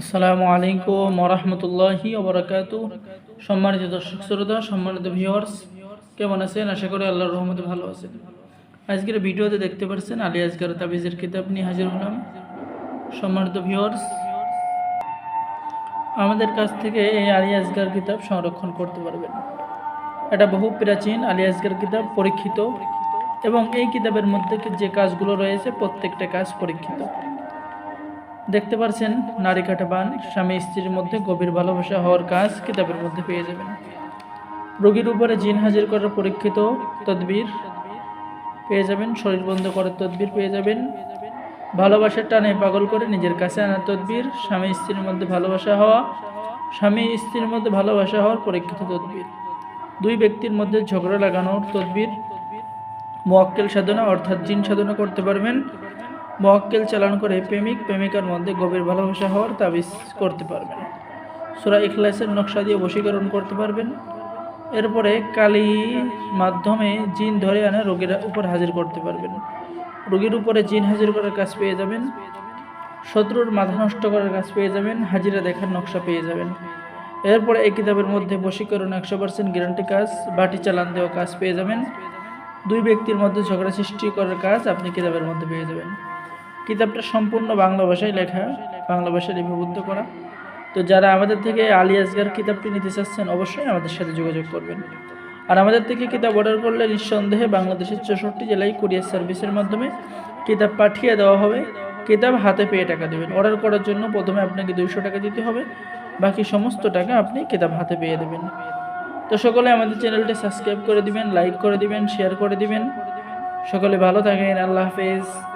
আসসালামু আলাইকুম ওরহমতুল্লাহি ওবরাকাত সম্মানিত দর্শক শ্রোতা, সম্মানিত ভিউয়ার্স কেমন আছেন? আশা করি আল্লাহর রহমতে ভালো আছেন। আজকের ভিডিওতে দেখতে পাচ্ছেন আলী আজগার তাবিজের কিতাব নিয়ে হাজির হলাম। সম্মানিত ভিউয়ার্স আমাদের কাছ থেকে এই আলী আজগার কিতাব সংরক্ষণ করতে পারবেন। এটা বহু প্রাচীন আলী আজগার কিতাব, পরীক্ষিত, এবং এই কিতাবের মধ্যে যে কাজগুলো রয়েছে, প্রত্যেকটা কাজ পরীক্ষিত। দেখতে পারছেন, নারী কাটাবান, স্বামী স্ত্রীর মধ্যে গভীর ভালোবাসা হওয়ার কাজ কিতাবের মধ্যে পেয়ে যাবেন। রোগীর উপরে জিন হাজির করার পরীক্ষিত তদবির পেয়ে যাবেন, শরীর বন্ধ করার তদবির পেয়ে যাবেন। ভালোবাসার টানে পাগল করে নিজের কাছে আনার তদবির, স্বামী স্ত্রীর মধ্যে ভালোবাসা হওয়া, স্বামী স্ত্রীর মধ্যে ভালোবাসা হওয়ার পরীক্ষিত তদবির। দুই ব্যক্তির মধ্যে ঝগড়া লাগানোর তদবির। মোয়াক্কেল সাধনা অর্থাৎ জিন সাধনা করতে পারবেন। মোয়াক্কেল চালান করে প্রেমিক প্রেমিকার মধ্যে গভীর ভালোবাসা হওয়ার তাবিজ করতে পারবেন। সুরা ইখলাসের নকশা দিয়ে বশীকরণ করতে পারবেন। এরপরে কালি মাধ্যমে জিন ধরে আনে রোগীর উপর হাজির করতে পারবেন। রোগীর উপরে জিন হাজির করার কাজ পেয়ে যাবেন। শত্রুর মাথা নষ্ট করার কাজ পেয়ে যাবেন। হাজিরা দেখার নকশা পেয়ে যাবেন। এরপরে এই কিতাবের মধ্যে বশীকরণ একশো পার্সেন্ট গ্যারান্টি কাজ, বাটি চালান দেওয়া কাজ পেয়ে যাবেন। দুই ব্যক্তির মধ্যে ঝগড়া সৃষ্টি করার কাজ আপনি কিতাবের মধ্যে পেয়ে যাবেন। কিতাবটা সম্পূর্ণ বাংলা ভাষায় লেখা, বাংলা ভাষায় লিপিবদ্ধ করা। তো যারা আমাদের থেকে আলী আসগার কিতাবটি নিতে চাচ্ছেন, অবশ্যই আমাদের সাথে যোগাযোগ করবেন। আর আমাদের থেকে কিতাব অর্ডার করলে নিঃসন্দেহে বাংলাদেশের চৌষট্টি জেলায় কুরিয়ার সার্ভিসের মাধ্যমে কিতাব পাঠিয়ে দেওয়া হবে। কিতাব হাতে পেয়ে টাকা দেবেন। অর্ডার করার জন্য প্রথমে আপনাকে দুইশো টাকা দিতে হবে। বাকি সমস্ত টাকা আপনি কিতাব হাতে পেয়ে দেবেন। তো সকলে আমাদের চ্যানেলটি সাবস্ক্রাইব করে দিবেন, লাইক করে দিবেন, শেয়ার করে দিবেন। সকলে ভালো থাকেন। আল্লাহ হাফেজ।